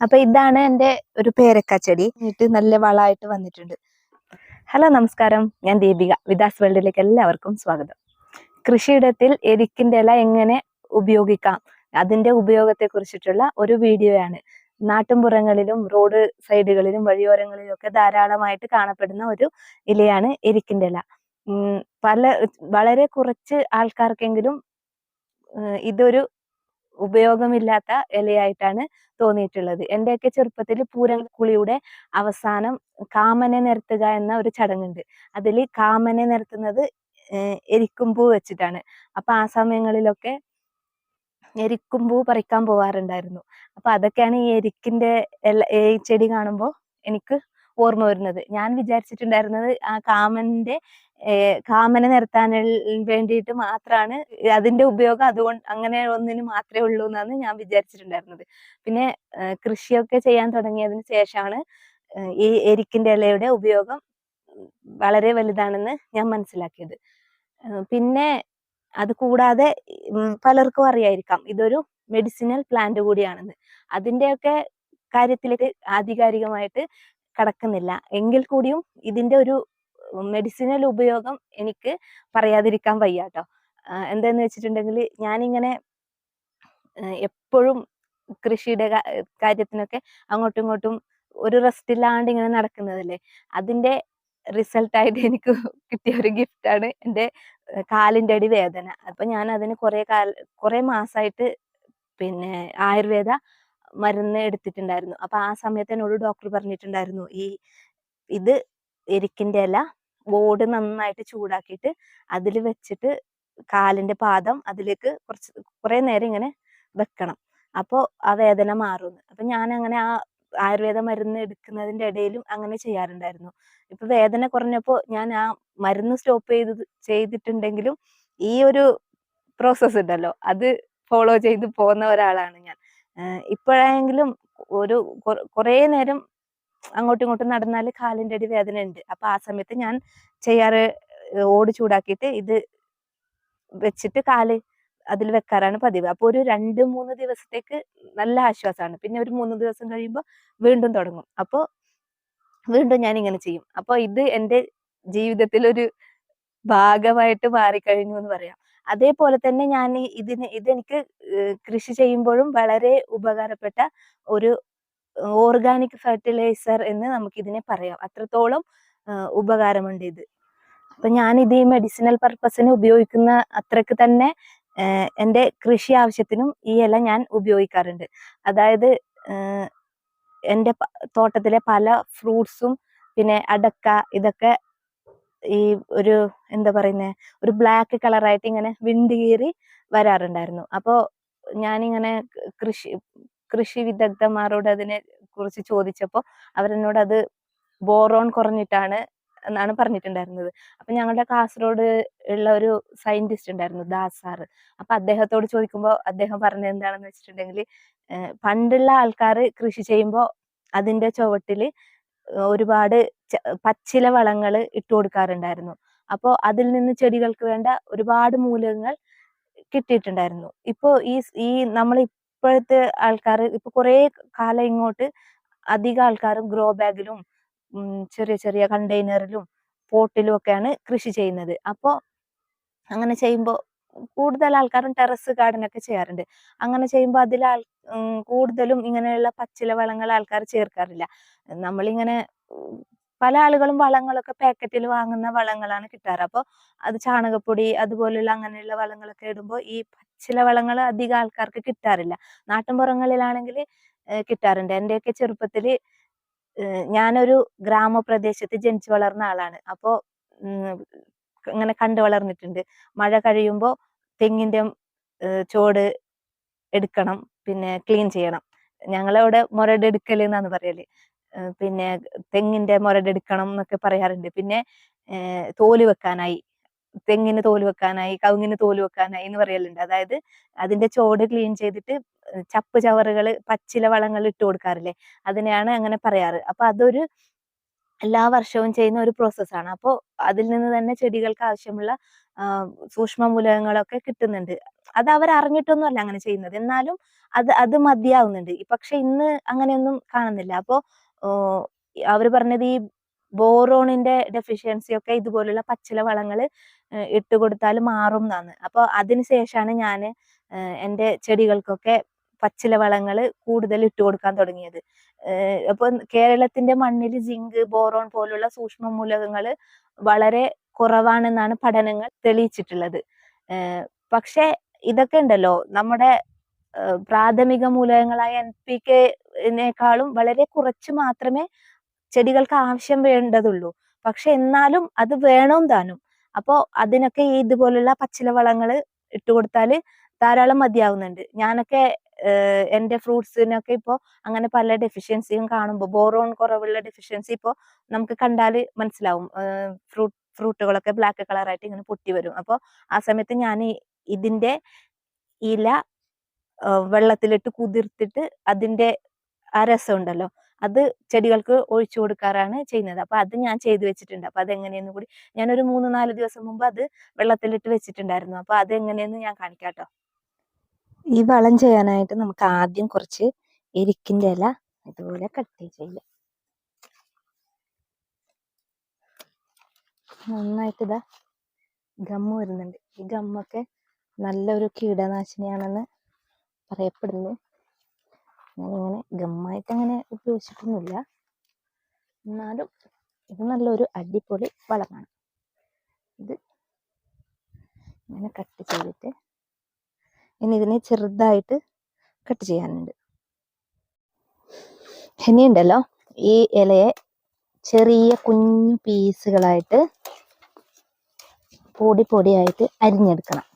അപ്പൊ ഇതാണ് എന്റെ ഒരു പേരക്ക ചെടി. എന്നിട്ട് നല്ല വളമായിട്ട് വന്നിട്ടുണ്ട്. ഹലോ നമസ്കാരം. ഞാൻ ദീപിക. വിദാസ് വേൾഡിലേക്ക് എല്ലാവർക്കും സ്വാഗതം. കൃഷിയിടത്തിൽ എരിക്കിന്റെ ഇല എങ്ങനെ ഉപയോഗിക്കാം? അതിന്റെ ഉപയോഗത്തെ കുറിച്ചിട്ടുള്ള ഒരു വീഡിയോയാണ്. നാട്ടുംപുറങ്ങളിലും റോഡ് സൈഡുകളിലും വഴിയോരങ്ങളിലും ഒക്കെ ധാരാളമായിട്ട് കാണപ്പെടുന്ന ഒരു ഇലയാണ് എരിക്കിന്റെ ഇല. പല വളരെ കുറച്ച് ആൾക്കാർക്കെങ്കിലും ഇതൊരു ഉപയോഗമില്ലാത്ത ഇലയായിട്ടാണ് തോന്നിയിട്ടുള്ളത്. എന്റെയൊക്കെ ചെറുപ്പത്തിൽ പൂരക്കുളിയുടെ അവസാനം കാമനെ നിരത്തുക എന്ന ഒരു ചടങ്ങുണ്ട്. അതിൽ കാമനെ നിരത്തുന്നത് ഏഹ് എരിക്കുംപൂ വെച്ചിട്ടാണ്. അപ്പൊ ആ സമയങ്ങളിലൊക്കെ എരിക്കുംപൂ പറിക്കാൻ പോവാറുണ്ടായിരുന്നു. അപ്പൊ അതൊക്കെയാണ് ഈ എരിക്കിന്റെ ഇല ഈ ചെടി കാണുമ്പോൾ എനിക്ക് ഓർമ്മ വരുന്നത്. ഞാൻ വിചാരിച്ചിട്ടുണ്ടായിരുന്നത് ആ കാമന്റെ കാമനെ നിർത്താൻ വേണ്ടിയിട്ട് മാത്രമാണ് അതിന്റെ ഉപയോഗം അതുകൊണ്ട് അങ്ങനെ ഒന്നിന് മാത്രമേ ഉള്ളൂ എന്നാണ് ഞാൻ വിചാരിച്ചിട്ടുണ്ടായിരുന്നത്. പിന്നെ കൃഷിയൊക്കെ ചെയ്യാൻ തുടങ്ങിയതിന് ശേഷമാണ് ഈ എരിക്കിന്റെ ഇലയുടെ ഉപയോഗം വളരെ വലുതാണെന്ന് ഞാൻ മനസ്സിലാക്കിയത്. പിന്നെ അത് കൂടാതെ പലർക്കും അറിയായിരിക്കാം. ഇതൊരു മെഡിസിനൽ പ്ലാന്റ് കൂടിയാണെന്ന്. അതിന്റെയൊക്കെ കാര്യത്തിലേക്ക് ആധികാരികമായിട്ട് കടക്കുന്നില്ല. എങ്കിൽ കൂടിയും ഇതിന്റെ ഒരു മെഡിസിനൽ ഉപയോഗം എനിക്ക് പറയാതിരിക്കാൻ വയ്യാട്ടോ എന്താന്ന് വെച്ചിട്ടുണ്ടെങ്കിൽ ഞാനിങ്ങനെ എപ്പോഴും കൃഷിയുടെ കാര്യത്തിനൊക്കെ അങ്ങോട്ടും ഇങ്ങോട്ടും ഒരു റെസ്റ്റ് ഇല്ലാണ്ട് ഇങ്ങനെ നടക്കുന്നതല്ലേ? അതിന്റെ റിസൾട്ടായിട്ട് എനിക്ക് കിട്ടിയ ഒരു ഗിഫ്റ്റാണ് എന്റെ കാലിന്റെ അടി വേദന. അപ്പൊ ഞാൻ അതിന് കുറേ കാല കുറെ മാസമായിട്ട് പിന്നെ ആയുർവേദ മരുന്ന് എടുത്തിട്ടുണ്ടായിരുന്നു. അപ്പൊ ആ സമയത്ത് എന്നോട് ഡോക്ടർ പറഞ്ഞിട്ടുണ്ടായിരുന്നു ഈ ഇത് എരിക്കിന്റെ ഇല ബോർഡ് നന്നായിട്ട് ചൂടാക്കിയിട്ട് അതിൽ വെച്ചിട്ട് കാലിന്റെ പാദം അതിലേക്ക് കുറച്ച് കുറെ നേരം ഇങ്ങനെ വെക്കണം. അപ്പോൾ ആ വേദന മാറുമെന്ന് അപ്പൊ ഞാൻ അങ്ങനെ ആ ആയുർവേദ മരുന്ന് എടുക്കുന്നതിന്റെ ഇടയിലും അങ്ങനെ ചെയ്യാറുണ്ടായിരുന്നു. ഇപ്പൊ വേദന കുറഞ്ഞപ്പോ ഞാൻ ആ മരുന്ന് സ്റ്റോപ്പ് ചെയ്ത് ചെയ്തിട്ടുണ്ടെങ്കിലും ഈ ഒരു പ്രോസസ് ഉണ്ടല്ലോ അത് ഫോളോ ചെയ്ത് പോകുന്ന ഒരാളാണ് ഞാൻ. ഇപ്പോഴെങ്കിലും ഒരു കുറേ നേരം അങ്ങോട്ടും ഇങ്ങോട്ടും നടന്നാൽ കാലിന്റെ അടി വേദന ഉണ്ട്. അപ്പൊ ആ സമയത്ത് ഞാൻ ചെയ്യാറ് ഓട് ചൂടാക്കിയിട്ട് ഇത് വെച്ചിട്ട് കാൽ അതിൽ വെക്കാറാണ് പതിവ്. അപ്പൊ ഒരു രണ്ട് മൂന്ന് ദിവസത്തേക്ക് നല്ല ആശ്വാസമാണ്. പിന്നെ ഒരു മൂന്ന് ദിവസം കഴിയുമ്പോൾ വീണ്ടും തുടങ്ങും. അപ്പോൾ വീണ്ടും ഞാൻ ഇങ്ങനെ ചെയ്യും. അപ്പോൾ ഇത് എന്റെ ജീവിതത്തിൽ ഒരു ഭാഗമായിട്ട് മാറിക്കഴിഞ്ഞു എന്ന് പറയാം. അതേപോലെ തന്നെ ഞാൻ ഇതിന് ഇതെനിക്ക് കൃഷി ചെയ്യുമ്പോഴും വളരെ ഉപകാരപ്പെട്ട ഒരു ഓർഗാനിക് ഫെർട്ടിലൈസർ എന്ന് നമുക്കിതിനെ പറയാം. അത്രത്തോളം ഉപകാരമുണ്ട് ഇത്. അപ്പൊ ഞാൻ ഇത് ഈ മെഡിസിനൽ പർപ്പസിന് ഉപയോഗിക്കുന്ന അത്രയ്ക്ക് തന്നെ എന്റെ കൃഷി ആവശ്യത്തിനും ഈ ഇല ഞാൻ ഉപയോഗിക്കാറുണ്ട്. അതായത് എന്റെ തോട്ടത്തിലെ പല ഫ്രൂട്ട്സും പിന്നെ അടക്ക ഇതൊക്കെ ഈ ഒരു എന്താ പറയുന്നേ ഒരു ബ്ലാക്ക് കളറായിട്ട് ഇങ്ങനെ വിണ്ട് കീറി വരാറുണ്ടായിരുന്നു. അപ്പോൾ ഞാനിങ്ങനെ കൃഷി കൃഷി വിദഗ്ധന്മാരോട് അതിനെ കുറിച്ച് ചോദിച്ചപ്പോൾ അവരെന്നോട് അത് ബോറോൺ കുറഞ്ഞിട്ടാണ് എന്നാണ് പറഞ്ഞിട്ടുണ്ടായിരുന്നത്. അപ്പൊ ഞങ്ങളുടെ കാസർഗോഡ് ഉള്ള ഒരു സയന്റിസ്റ്റ് ഉണ്ടായിരുന്നു ദാസ് സാറ്. അപ്പൊ അദ്ദേഹത്തോട് ചോദിക്കുമ്പോൾ അദ്ദേഹം പറഞ്ഞത് എന്താണെന്ന് വെച്ചിട്ടുണ്ടെങ്കിൽ പണ്ടുള്ള ആൾക്കാർ കൃഷി ചെയ്യുമ്പോൾ അതിന്റെ ചുവട്ടിൽ ഒരുപാട് പച്ചില വളങ്ങൾ ഇട്ടു കൊടുക്കാറുണ്ടായിരുന്നു. അപ്പോൾ അതിൽ നിന്ന് ചെടികൾക്ക് വേണ്ട ഒരുപാട് മൂലകങ്ങൾ കിട്ടിയിട്ടുണ്ടായിരുന്നു. ഇപ്പോൾ ഈ ഈ നമ്മൾ ഇപ്പോഴത്തെ ആൾക്കാർ ഇപ്പൊ കുറേ കാലം ഇങ്ങോട്ട് അധികം ആൾക്കാരും ഗ്രോ ബാഗിലും ചെറിയ ചെറിയ കണ്ടെയ്നറിലും പോട്ടിലും ഒക്കെയാണ് കൃഷി ചെയ്യുന്നത്. അപ്പോൾ അങ്ങനെ ചെയ്യുമ്പോൾ കൂടുതൽ ആൾക്കാരും ടെറസ് ഗാർഡൻ ഒക്കെ ചെയ്യാറുണ്ട്. അങ്ങനെ ചെയ്യുമ്പോൾ അതിൽ ആൾ കൂടുതലും ഇങ്ങനെയുള്ള പച്ചില വളങ്ങൾ ആൾക്കാർ ചേർക്കാറില്ല. നമ്മളിങ്ങനെ പല ആളുകളും വളങ്ങളൊക്കെ പാക്കറ്റിൽ വാങ്ങുന്ന വളങ്ങളാണ് കിട്ടാറ്. അപ്പോൾ അത് ചാണകപ്പൊടി അതുപോലുള്ള അങ്ങനെയുള്ള വളങ്ങളൊക്കെ ഇടുമ്പോൾ ഈ പച്ചില വളങ്ങൾ അധികം ആൾക്കാർക്ക് കിട്ടാറില്ല. നാട്ടിൻപുറങ്ങളിലാണെങ്കിൽ കിട്ടാറുണ്ട്. എന്റെയൊക്കെ ചെറുപ്പത്തിൽ ഞാനൊരു ഗ്രാമപ്രദേശത്ത് ജനിച്ചു വളർന്ന ആളാണ്. അപ്പോൾ ഇങ്ങനെ കണ്ടു വളർന്നിട്ടുണ്ട്. മഴ കഴിയുമ്പോൾ തെങ്ങിന്റെ ചോട് എടുക്കണം പിന്നെ ക്ലീൻ ചെയ്യണം. ഞങ്ങളവിടെ മുരടെടുക്കൽ എന്നാണ് പറയൽ. പിന്നെ തെങ്ങിന്റെ മുരടെടുക്കണം എന്നൊക്കെ പറയാറുണ്ട്. പിന്നെ തോൽ വെക്കാനായി. തെങ്ങിന് തോൽ വെക്കാനായി കവുങ്ങിന് തോൽ വെക്കാനായി എന്ന് പറയലുണ്ട്. അതായത് അതിന്റെ ചോട് ക്ലീൻ ചെയ്തിട്ട് ചപ്പ് ചവറുകൾ പച്ചില വളങ്ങൾ ഇട്ട് കൊടുക്കാറില്ലേ? അതിനെയാണ് അങ്ങനെ പറയാറ്. അപ്പൊ അതൊരു എല്ലാ വർഷവും ചെയ്യുന്ന ഒരു പ്രോസസ്സാണ്. അപ്പോൾ അതിൽ നിന്ന് തന്നെ ചെടികൾക്ക് ആവശ്യമുള്ള സൂക്ഷ്മ മൂലകങ്ങളൊക്കെ കിട്ടുന്നുണ്ട്. അത് അവർ അറിഞ്ഞിട്ടൊന്നുമല്ല അങ്ങനെ ചെയ്യുന്നത്. എന്നാലും അത് അത് മതിയാവുന്നുണ്ട്. പക്ഷെ ഇന്ന് അങ്ങനെയൊന്നും കാണുന്നില്ല. അപ്പോൾ അവർ പറഞ്ഞത് ഈ ബോറോണിന്റെ ഡെഫിഷ്യൻസി ഒക്കെ ഇതുപോലുള്ള പച്ചില വളങ്ങൾ ഇട്ട് കൊടുത്താൽ മാറും എന്നാണ്. അപ്പോൾ അതിന് ശേഷമാണ് ഞാൻ എന്റെ ചെടികൾക്കൊക്കെ പച്ചില വളങ്ങൾ കൂടുതൽ ഇട്ട് കൊടുക്കാൻ തുടങ്ങിയത്. ഏഹ് അപ്പൊ കേരളത്തിന്റെ മണ്ണിൽ ജിങ്ക് ബോറോൺ പോലുള്ള സൂക്ഷ്മ മൂലകങ്ങൾ വളരെ കുറവാണെന്നാണ് പഠനങ്ങൾ തെളിയിച്ചിട്ടുള്ളത്. പക്ഷെ ഇതൊക്കെ ഉണ്ടല്ലോ നമ്മുടെ പ്രാഥമിക മൂലകങ്ങളായ എൻ പി കെക്കാളും വളരെ കുറച്ച് മാത്രമേ ചെടികൾക്ക് ആവശ്യം വേണ്ടതുള്ളൂ. പക്ഷെ എന്നാലും അത് വേണം താനും. അപ്പോ അതിനൊക്കെ ഇതുപോലുള്ള പച്ചില വളങ്ങൾ ഇട്ടുകൊടുത്താൽ ധാരാളം മതിയാവുന്നുണ്ട്. ഞാനൊക്കെ എന്റെ ഫ്രൂട്ട്സിനൊക്കെ ഇപ്പോ അങ്ങനെ പല ഡെഫിഷ്യൻസിയും കാണുമ്പോൾ ബോറോൺ കുറവുള്ള ഡെഫിഷ്യൻസി ഇപ്പോ നമുക്ക് കണ്ടാൽ മനസ്സിലാവും. ഫ്രൂട്ട് ഫ്രൂട്ടുകളൊക്കെ ബ്ലാക്ക് കളറായിട്ട് ഇങ്ങനെ പൊട്ടി വരും. അപ്പോൾ ആ സമയത്ത് ഞാൻ ഇതിന്റെ ഇല വെള്ളത്തിലിട്ട് കുതിർത്തിട്ട് അതിന്റെ ആ രസം ഉണ്ടല്ലോ അത് ചെടികൾക്ക് ഒഴിച്ചു കൊടുക്കാറാണ് ചെയ്യുന്നത്. അപ്പൊ അത് ഞാൻ ചെയ്തു വെച്ചിട്ടുണ്ട്. അപ്പൊ അതെങ്ങനെയെന്ന് കൂടി ഞാനൊരു മൂന്ന് നാല് ദിവസം മുമ്പ് അത് വെള്ളത്തിലിട്ട് വെച്ചിട്ടുണ്ടായിരുന്നു. അപ്പൊ അതെങ്ങനെയെന്ന് ഞാൻ കാണിക്കാം ട്ടോ ഈ വളം ചെയ്യാനായിട്ട് നമുക്ക് ആദ്യം കുറച്ച് എരിക്കിന്റെ ഇല ഇതുപോലെ കട്ട് ചെയ്യാം. നന്നായിട്ട് ഇതാ ഗമ്മ് വരുന്നുണ്ട്. ഈ ഗമ്മൊക്കെ നല്ലൊരു കീടനാശിനിയാണെന്ന് പറയപ്പെടുന്നു. ഞാനിങ്ങനെ ഗമ്മായിട്ട് അങ്ങനെ ഉപയോഗിച്ചിട്ടൊന്നുമില്ല. എന്നാലും ഇത് നല്ലൊരു അടിപൊളി വളമാണ്. ഇത് ഇങ്ങനെ കട്ട് ചെയ്തിട്ട് ഇനി ഇതിനെ ചെറുതായിട്ട് കട്ട് ചെയ്യാനുണ്ട്. ഇനി ഉണ്ടല്ലോ ഈ ഇലയെ ചെറിയ കുഞ്ഞു പീസുകളായിട്ട് പൊടി പൊടിയായിട്ട് അരിഞ്ഞെടുക്കണം.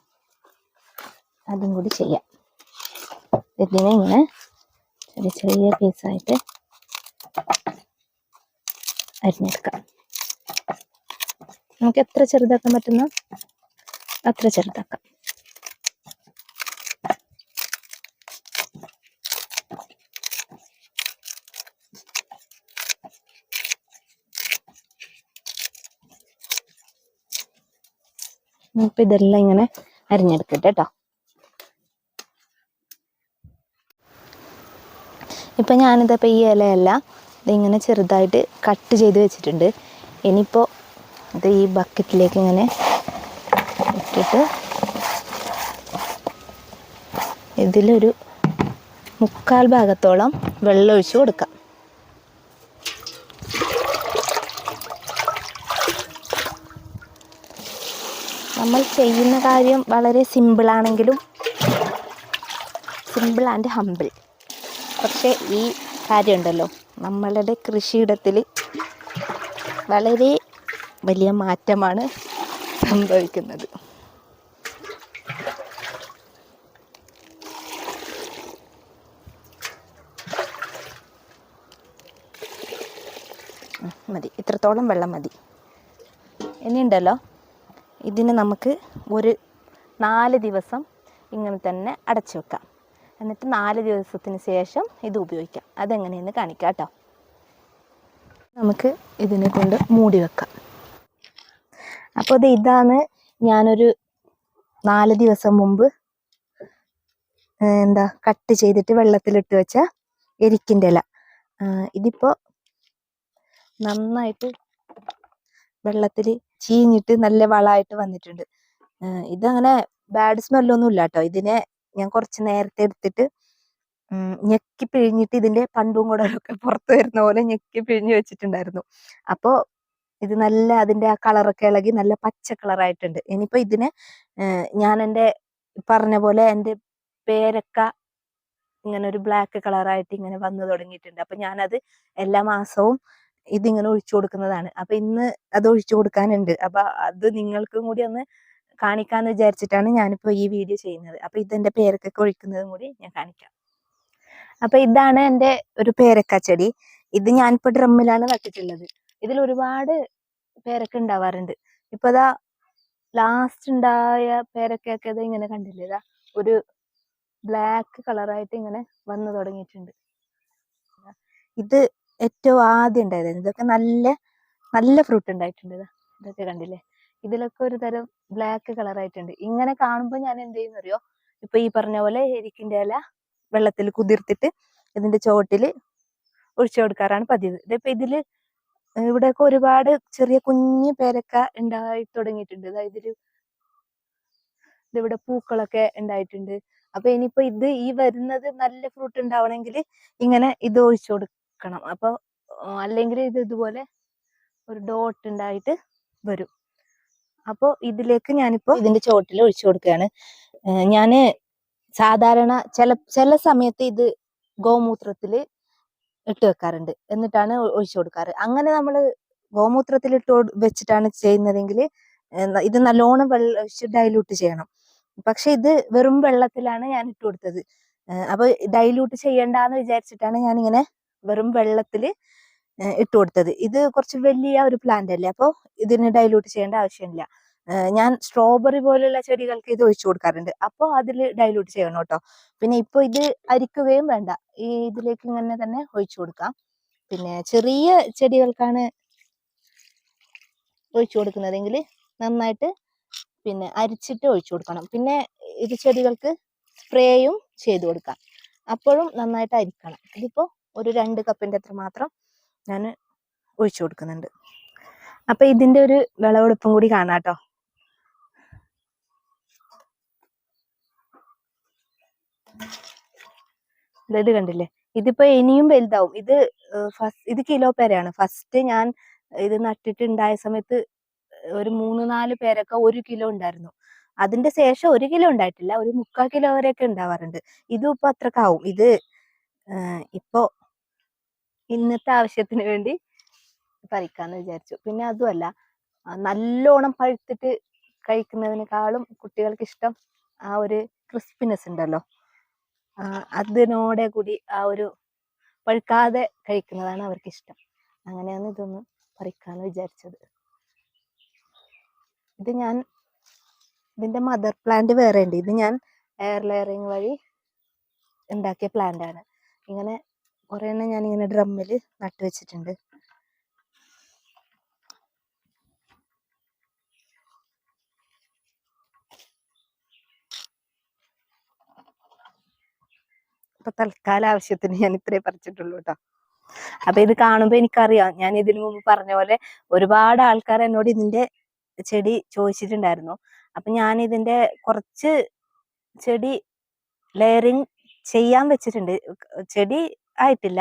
അതും കൂടി ചെയ്യാം. ഇതിനെ ഇങ്ങനെ ചെറിയ ചെറിയ പീസായിട്ട് അരിഞ്ഞെടുക്കാം. നമുക്ക് എത്ര ചെറുതാക്കാൻ പറ്റുന്നോ? അത്ര ചെറുതാക്കാം. ഇപ്പൊ ഇതെല്ലാം ഇങ്ങനെ അരിഞ്ഞെടുക്കട്ടെ കേട്ടോ ഇപ്പൊ ഞാനിതപ്പോൾ ഈ ഇലയെല്ലാം ഇതിങ്ങനെ ചെറുതായിട്ട് കട്ട് ചെയ്ത് വെച്ചിട്ടുണ്ട്. ഇനിയിപ്പോൾ ഇത് ഈ ബക്കറ്റിലേക്ക് ഇങ്ങനെ ഇട്ടിട്ട് ഇതിലൊരു മുക്കാൽ ഭാഗത്തോളം വെള്ളം ഒഴിച്ച് കൊടുക്കാം. നമ്മൾ ചെയ്യുന്ന കാര്യം വളരെ സിമ്പിളാണെങ്കിലും സിമ്പിൾ ആൻഡ് ഹമ്പിൾ പക്ഷേ ഈ കാര്യമുണ്ടല്ലോ. നമ്മളുടെ കൃഷിയിടത്തിൽ വളരെ വലിയ മാറ്റമാണ് സംഭവിക്കുന്നത്. മതി. ഇത്രത്തോളം വെള്ളം മതി. ഇനിയുണ്ടല്ലോ? ഇതിന് നമുക്ക് ഒരു നാല് ദിവസം ഇങ്ങനെ തന്നെ അടച്ചു വെക്കാം. എന്നിട്ട് നാല് ദിവസത്തിന് ശേഷം ഇത് ഉപയോഗിക്കാം. അതെങ്ങനെയെന്ന് കാണിക്കാം കേട്ടോ. നമുക്ക് ഇതിനെ കൊണ്ട് മൂടി വെക്കാം. അപ്പോൾ ഇത് ഇതാണ് ഞാനൊരു നാല് ദിവസം മുമ്പ് എന്താ കട്ട് ചെയ്തിട്ട് വെള്ളത്തിലിട്ട് വെച്ച എരിക്കിന്റെ ഇല. ഇതിപ്പോൾ ഇതിപ്പോ നന്നായിട്ട് വെള്ളത്തിൽ ചീഞ്ഞിട്ട് നല്ല വളമായിട്ട് വന്നിട്ടുണ്ട്. ഇതങ്ങനെ ബാഡ് സ്മെല്ലൊന്നും ഇല്ല കേട്ടോ ഇതിനെ ഞാൻ കുറച്ച് നേരത്തെ എടുത്തിട്ട് ഞെക്കി പിഴിഞ്ഞിട്ട് ഇതിന്റെ പണ്ടും കൂടെ ഒക്കെ പുറത്ത് വരുന്ന പോലെ ഞെക്കി പിഴിഞ്ഞ് വെച്ചിട്ടുണ്ടായിരുന്നു. അപ്പോ ഇത് നല്ല അതിന്റെ ആ കളറൊക്കെ ഇളകി നല്ല പച്ച കളറായിട്ടുണ്ട് ഇനിയിപ്പോ ഇതിനെ ഞാൻ എന്റെ പറഞ്ഞ പോലെ എന്റെ പേരക്ക ഇങ്ങനെ ഒരു ബ്ലാക്ക് കളറായിട്ട് ഇങ്ങനെ വന്നു തുടങ്ങിയിട്ടുണ്ട്. അപ്പൊ ഞാനത് എല്ലാ മാസവും ഇതിങ്ങനെ ഒഴിച്ചു കൊടുക്കുന്നതാണ്. അപ്പൊ ഇന്ന് അത് ഒഴിച്ചു കൊടുക്കാനുണ്ട്. അപ്പൊ അത് നിങ്ങൾക്കും കൂടി ഒന്ന് കാണിക്കാന്ന് വിചാരിച്ചിട്ടാണ് ഞാനിപ്പോ ഈ വീഡിയോ ചെയ്യുന്നത്. അപ്പൊ ഇതെന്റെ പേരക്കൊക്കെ ഒഴിക്കുന്നതും കൂടി ഞാൻ കാണിക്കാം. അപ്പൊ ഇതാണ് എന്റെ ഒരു പേരക്ക ചെടി. ഇത് ഞാനിപ്പോ ഡ്രമ്മിലാണ് നട്ടിട്ടുള്ളത്. ഇതിൽ ഒരുപാട് പേരക്ക ഉണ്ടാവാറുണ്ട്. ഇപ്പൊ അതാ ലാസ്റ്റ് ഉണ്ടായ പേരക്കയൊക്കെ ഇത് ഇങ്ങനെ കണ്ടില്ലേ? ഒരു ബ്ലാക്ക് കളറായിട്ട് ഇങ്ങനെ വന്നു തുടങ്ങിയിട്ടുണ്ട്. ഇത് ഏറ്റവും ആദ്യം ഉണ്ടായതായിരുന്നു ഇതൊക്കെ നല്ല നല്ല ഫ്രൂട്ട് ഉണ്ടായിട്ടുണ്ട് ഇതാ. ഇതൊക്കെ കണ്ടില്ലേ? ഇതിലൊക്കെ ഒരു തരം ബ്ലാക്ക് കളർ ആയിട്ടുണ്ട്. ഇങ്ങനെ കാണുമ്പോൾ ഞാൻ എന്ത് ചെയ്യുന്ന അറിയോ? ഇപ്പൊ ഈ പറഞ്ഞ പോലെ എരിക്കിന്റെ ഇല വെള്ളത്തിൽ കുതിർത്തിട്ട് ഇതിന്റെ ചോട്ടിൽ ഒഴിച്ചു കൊടുക്കാറാണ് പതിവ്. ഇതിപ്പോ ഇതിൽ ഇവിടെയൊക്കെ ഒരുപാട് ചെറിയ കുഞ്ഞു പേരക്ക ഉണ്ടായി തുടങ്ങിയിട്ടുണ്ട്. അതായത് ഇതിൽ ഇതിവിടെ പൂക്കളൊക്കെ ഉണ്ടായിട്ടുണ്ട്. അപ്പൊ ഇനിയിപ്പോ ഇത് ഈ വരുന്നത് നല്ല ഫ്രൂട്ട് ഉണ്ടാവണമെങ്കിൽ ഇങ്ങനെ ഇത് ഒഴിച്ചു കൊടുക്കണം അപ്പൊ അല്ലെങ്കിൽ ഇത് ഇതുപോലെ ഒരു ഡോട്ട് ഉണ്ടായിട്ട് വരും. അപ്പൊ ഇതിലേക്ക് ഞാനിപ്പോ ഇതിന്റെ ചോട്ടിൽ ഒഴിച്ചു കൊടുക്കുകയാണ്. ഞാൻ സാധാരണ ചില ചില സമയത്ത് ഇത് ഗോമൂത്രത്തിൽ ഇട്ട് വെക്കാറുണ്ട്. എന്നിട്ടാണ് ഒഴിച്ചു കൊടുക്കാറ്. അങ്ങനെ നമ്മൾ ഗോമൂത്രത്തിൽ ഇട്ട് വെച്ചിട്ടാണ് ചെയ്യുന്നതെങ്കിൽ ഇത് നല്ലോണം വെള്ളം ഒഴിച്ച് ഡൈലൂട്ട് ചെയ്യണം. പക്ഷെ ഇത് വെറും വെള്ളത്തിലാണ് ഞാൻ ഇട്ട് കൊടുത്തത്. അപ്പൊ ഡൈലൂട്ട് ചെയ്യണ്ടെന്ന് വിചാരിച്ചിട്ടാണ് ഞാൻ ഇങ്ങനെ വെറും വെള്ളത്തിൽ ഇട്ട് കൊടുത്തത്. ഇത് കുറച്ച് വലിയ ഒരു പ്ലാന്റ് അല്ലേ? അപ്പോൾ ഇതിന് ഡൈലൂട്ട് ചെയ്യേണ്ട ആവശ്യമില്ല. ഞാൻ സ്ട്രോബെറി പോലുള്ള ചെടികൾക്ക് ഇത് ഒഴിച്ചു കൊടുക്കാറുണ്ട്. അപ്പോൾ അതിൽ ഡൈലൂട്ട് ചെയ്യണം കേട്ടോ. പിന്നെ ഇപ്പോൾ ഇത് അരിക്കുകയും വേണ്ട. ഈ ഇതിലേക്ക് ഇങ്ങനെ തന്നെ ഒഴിച്ചു കൊടുക്കാം. പിന്നെ ചെറിയ ചെടികൾക്കാണ് ഒഴിച്ചു കൊടുക്കുന്നതെങ്കിൽ നന്നായിട്ട് പിന്നെ അരിച്ചിട്ട് ഒഴിച്ചു കൊടുക്കണം. പിന്നെ ഇത് ചെടികൾക്ക് സ്പ്രേയും ചെയ്തു കൊടുക്കാം. അപ്പോഴും നന്നായിട്ട് അരിക്കണം. ഇതിപ്പോ ഒരു രണ്ട് കപ്പിന്റെ അത്ര മാത്രം ഞാൻ ഒഴിച്ചു കൊടുക്കുന്നുണ്ട്. അപ്പൊ ഇതിന്റെ ഒരു വിളവെടുപ്പും കൂടി കാണാം കേട്ടോ. ഇത് കണ്ടില്ലേ? ഇതിപ്പോ ഇനിയും വലുതാവും. ഇത് ഫസ്റ്റ് ഇത് കിലോ പേരയാണ്. ഫസ്റ്റ് ഞാൻ ഇത് നട്ടിട്ടുണ്ടായ സമയത്ത് ഒരു മൂന്ന് നാല് പേരൊക്കെ ഒരു കിലോ ഉണ്ടായിരുന്നു. അതിന്റെ ശേഷം ഒരു കിലോ ഉണ്ടായിട്ടില്ല. ഒരു മുക്കാൽ കിലോ വരെയൊക്കെ ഉണ്ടാവാറുണ്ട്. ഇതും ഇപ്പൊ അത്രക്കാവും. ഇത് ഇപ്പൊ ഇന്നത്തെ ആവശ്യത്തിന് വേണ്ടി പറിക്കാന്ന് വിചാരിച്ചു. പിന്നെ അതുമല്ല നല്ലോണം പഴുത്തിട്ട് കഴിക്കുന്നതിനേക്കാളും കുട്ടികൾക്ക് ഇഷ്ടം ആ ഒരു ക്രിസ്പിനെസ് ഉണ്ടല്ലോ. അതിനോടെ കൂടി ആ ഒരു പഴുക്കാതെ കഴിക്കുന്നതാണ് അവർക്ക് ഇഷ്ടം അങ്ങനെയാണ് ഇതൊന്ന് പറിക്കാന്ന് വിചാരിച്ചത്. ഇത് ഞാൻ ഇതിന്റെ മദർ പ്ലാന്റ് വേറെ ഉണ്ട് ഇത് ഞാൻ എയർ ലെയറിങ് വഴി ഉണ്ടാക്കിയ പ്ലാന്റ് ആണ് ഇങ്ങനെ കുറെ എണ്ണം ഞാൻ ഇങ്ങനെ ഡ്രമ്മിൽ നട്ടു വെച്ചിട്ടുണ്ട് ഇപ്പൊ തൽക്കാല ആവശ്യത്തിന് ഞാൻ ഇത്രേ പറിച്ചിട്ടുള്ളൂ കേട്ടോ അപ്പൊ ഇത് കാണുമ്പോ എനിക്കറിയാം. ഞാൻ ഇതിനു മുമ്പ് പറഞ്ഞ പോലെ ഒരുപാട് ആൾക്കാർ എന്നോട് ഇതിന്റെ ചെടി ചോദിച്ചിട്ടുണ്ടായിരുന്നു. അപ്പൊ ഞാൻ ഇതിന്റെ കുറച്ച് ചെടി ലെയറിങ് ചെയ്യാൻ വെച്ചിട്ടുണ്ട്. ചെടി ആയിട്ടില്ല.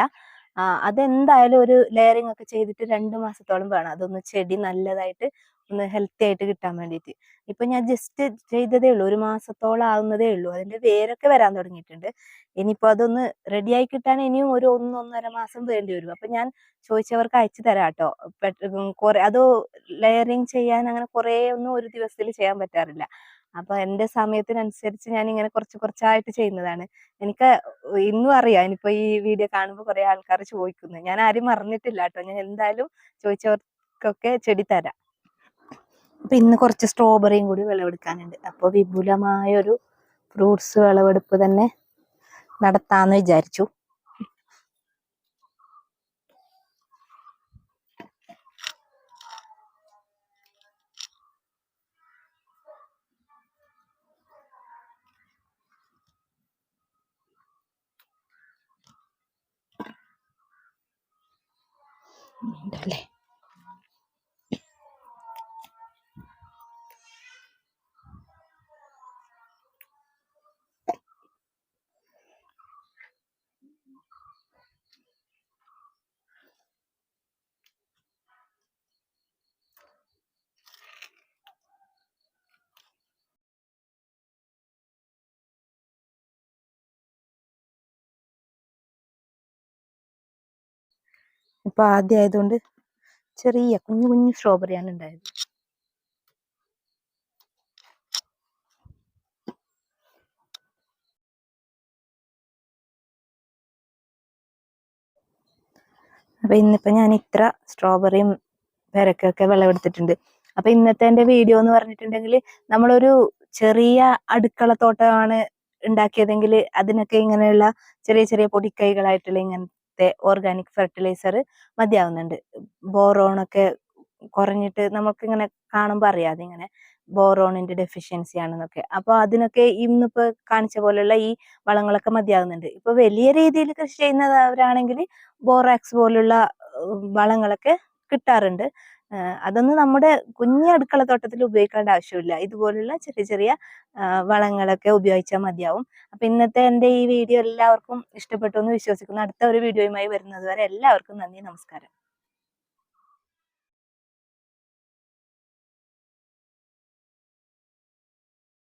അതെന്തായാലും ഒരു ലെയറിങ് ഒക്കെ ചെയ്തിട്ട് രണ്ട് മാസത്തോളം വേണം. അതൊന്ന് ചെടി നല്ലതായിട്ട് ഒന്ന് ഹെൽത്തി ആയിട്ട് കിട്ടാൻ വേണ്ടിയിട്ട് ഇപ്പൊ ഞാൻ ജസ്റ്റ് ചെയ്തതേ ഉള്ളൂ. ഒരു മാസത്തോളം ആവുന്നതേ ഉള്ളൂ. അതിന്റെ വേരൊക്കെ വരാൻ തുടങ്ങിയിട്ടുണ്ട്. ഇനിയിപ്പോ അതൊന്ന് റെഡിയായി കിട്ടാൻ ഇനിയും ഒരു ഒന്നൊന്നര മാസം വേണ്ടി വരും. അപ്പൊ ഞാൻ ചോദിച്ചവർക്ക് അയച്ചു തരാം കേട്ടോ. കുറെ അത് ലെയറിങ് ചെയ്യാൻ അങ്ങനെ കുറെ ഒന്നും ഒരു ദിവസത്തിൽ ചെയ്യാൻ പറ്റാറില്ല. അപ്പൊ എന്റെ സമയത്തിനനുസരിച്ച് ഞാൻ ഇങ്ങനെ കുറച്ച് കുറച്ചായിട്ട് ചെയ്യുന്നതാണ്. എനിക്ക് ഇന്നും അറിയാം. ഇനിയിപ്പോ ഈ വീഡിയോ കാണുമ്പോൾ കുറെ ആൾക്കാർ ചോദിക്കുന്നു. ഞാൻ ആരും മറന്നിട്ടില്ല കേട്ടോ ഞാൻ എന്തായാലും ചോദിച്ചവർക്കൊക്കെ ചെടി തരാം. അപ്പൊ ഇന്ന് കുറച്ച് സ്ട്രോബെറിയും കൂടി വിളവെടുക്കാനുണ്ട്. അപ്പൊ വിപുലമായ ഒരു ഫ്രൂട്ട്സ് വിളവെടുപ്പ് തന്നെ നടത്താന്ന് വിചാരിച്ചു. ഉണ്ടല്ലേ ഇപ്പൊ ആദ്യം ആയതുകൊണ്ട് ചെറിയ കുഞ്ഞു കുഞ്ഞു സ്ട്രോബെറിയാണ് ഉണ്ടായത്. അപ്പൊ ഇന്നിപ്പോ ഞാൻ ഇത്ര സ്ട്രോബെറിയും പേരക്കൊക്കെ വിളവെടുത്തിട്ടുണ്ട്. അപ്പൊ ഇന്നത്തെ എന്റെ വീഡിയോ എന്ന് പറഞ്ഞിട്ടുണ്ടെങ്കിൽ നമ്മളൊരു ചെറിയ അടുക്കളത്തോട്ടമാണ് ഉണ്ടാക്കിയതെങ്കിൽ അതിനൊക്കെ ഇങ്ങനെയുള്ള ചെറിയ ചെറിയ പൊടിക്കൈകളായിട്ടുള്ള ഇങ്ങനത്തെ ഓർഗാനിക് ഫെർട്ടിലൈസർ മതിയാവുന്നുണ്ട്. ബോറോണൊക്കെ കുറഞ്ഞിട്ട് നമുക്കിങ്ങനെ കാണുമ്പോൾ അറിയാതെ ഇങ്ങനെ ബോറോണിന്റെ ഡെഫിഷ്യൻസി ആണെന്നൊക്കെ. അപ്പോൾ അതിനൊക്കെ ഇന്നിപ്പോൾ കാണിച്ച പോലെയുള്ള ഈ വളങ്ങളൊക്കെ മതിയാകുന്നുണ്ട് ഇപ്പൊ വലിയ രീതിയിൽ കൃഷി ചെയ്യുന്നവരാണെങ്കിൽ ബോറാക്സ് പോലുള്ള വളങ്ങളൊക്കെ കിട്ടാറുണ്ട്. അതൊന്നും നമ്മുടെ കുഞ്ഞു അടുക്കള തോട്ടത്തിൽ ഉപയോഗിക്കേണ്ട ആവശ്യമില്ല. ഇതുപോലുള്ള ചെറിയ ചെറിയ വളങ്ങളൊക്കെ ഉപയോഗിച്ചാൽ മതിയാവും. അപ്പൊ ഇന്നത്തെ എന്റെ ഈ വീഡിയോ എല്ലാവർക്കും ഇഷ്ടപ്പെട്ടു എന്ന് വിശ്വസിക്കുന്നു. അടുത്ത ഒരു വീഡിയോയുമായി വരുന്നത് വരെ എല്ലാവർക്കും നന്ദി നമസ്കാരം.